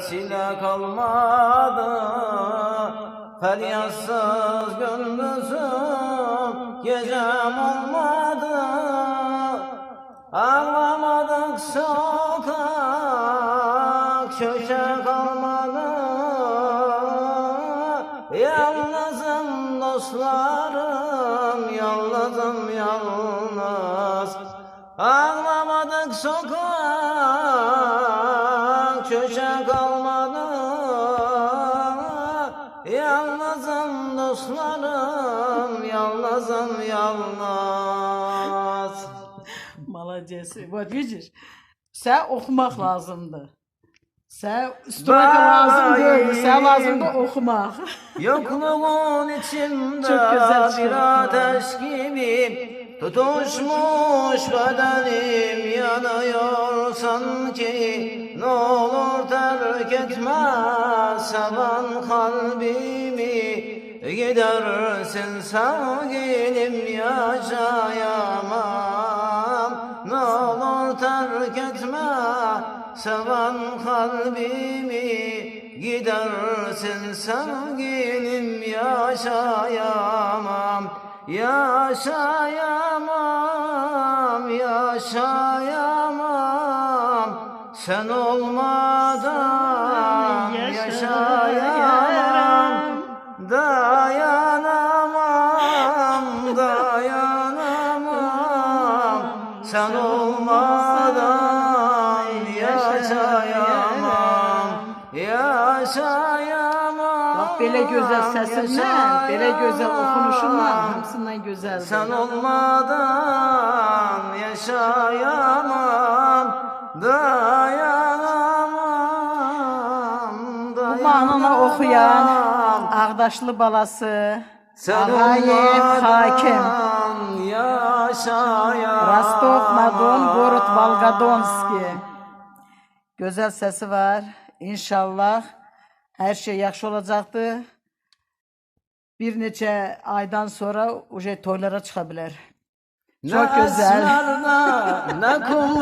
çile kalmadı Feryatsız gündüzüm gecem olmadı. Ağlamadık sokak köşe kalmadı. Yalnızım dostlarım yalnızım yalnız. Ağlamadık sokak çocuk kalmadı Yalnızım dostlarım Yalnızım yalnız. Malacesi Bak Yücür Sen okumak lazımdı. Sen üstüne lazım değil. Sen lazımdı okumak. Yokluğun içinde Çok güzel bir şey ateş gibi? Tutuşmuş bedenim yanıyor sanki olur terk etme seven kalbimi. Gidersin sevgilim yaşayamam. Ne olur terk etme seven kalbimi. Gidersin sevgilim yaşayamam. Yaşayamam, yaşayamam Sen olmadan yaşayamam Dayanamam, dayanamam Sen olmadan yaşayamam Yaşayamam Bak böyle güzel sesinle, böyle güzel okunuşunla yaşayamam. hepsinden güzeldi. Sen olmadan yaşayamam Dayanamam Bu manana okuyan Ağdaşlı balası, Ağayev Hakim, Rostov na Don, Gorod Volgodonski. Güzel sesi var. İnşallah her şey yaxşı olacaktı. Bir neçə aydan sonra uje toylara güzel. esmerda, ne kum